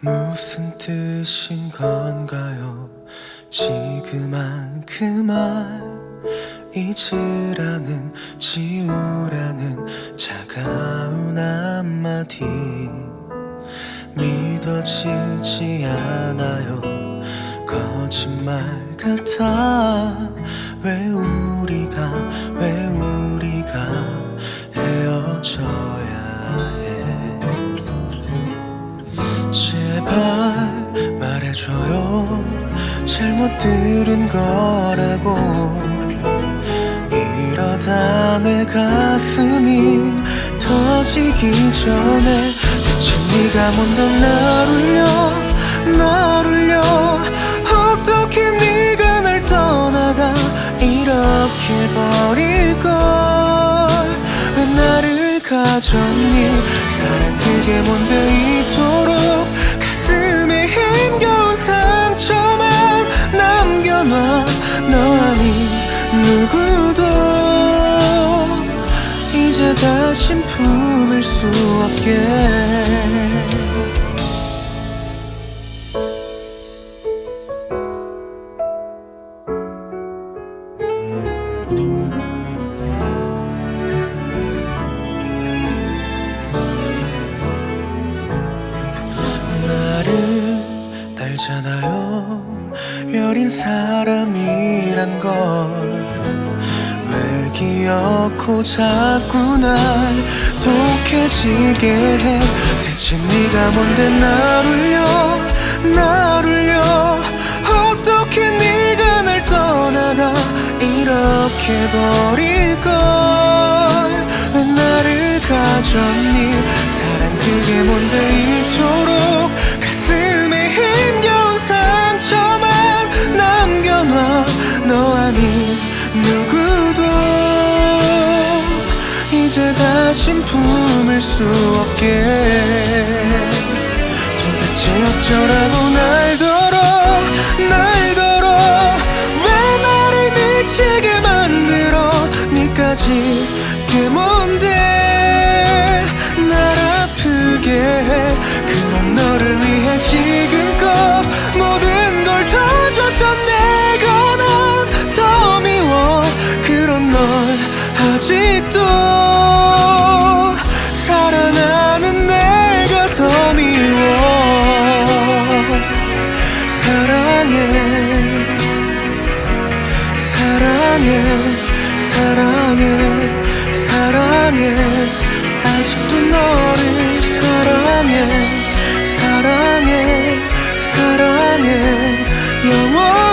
무슨 뜻인 건가요? 지금 한 그 말 잊으라는 지우라는 차가운 한마디. 믿어지지 않아요. 거짓말 같아 해줘요. 잘못 들은 거라고. 이러다 내 가슴이 터지기 전에 대체 네가 뭔데 날 울려 날 울려. 어떻게 네가 날 떠나가 이렇게 버릴 걸? 왜 나를 가졌니? 사랑 그게 뭔데 이토록 누구도 이제 다신 품을 수 없게. 나를 알잖아요. 여린 사람이란 걸. 왜 기어코 자꾸 날 독해지게 해. 대체 네가 뭔데 날 울려? 날 울려. 어떻게 네가 날 떠나가? 이렇게 버릴 걸. 왜 나를 가졌니? 사랑 그게 뭔데 이토록 다신 품을 수 없게. 도대체 어쩌라고 날 더러 날 더러. 왜 나를 미치게 만들어? 니까지 그게 사랑해 사랑해 사랑해. 아직도 너를 사랑해 사랑해 사랑해. 영원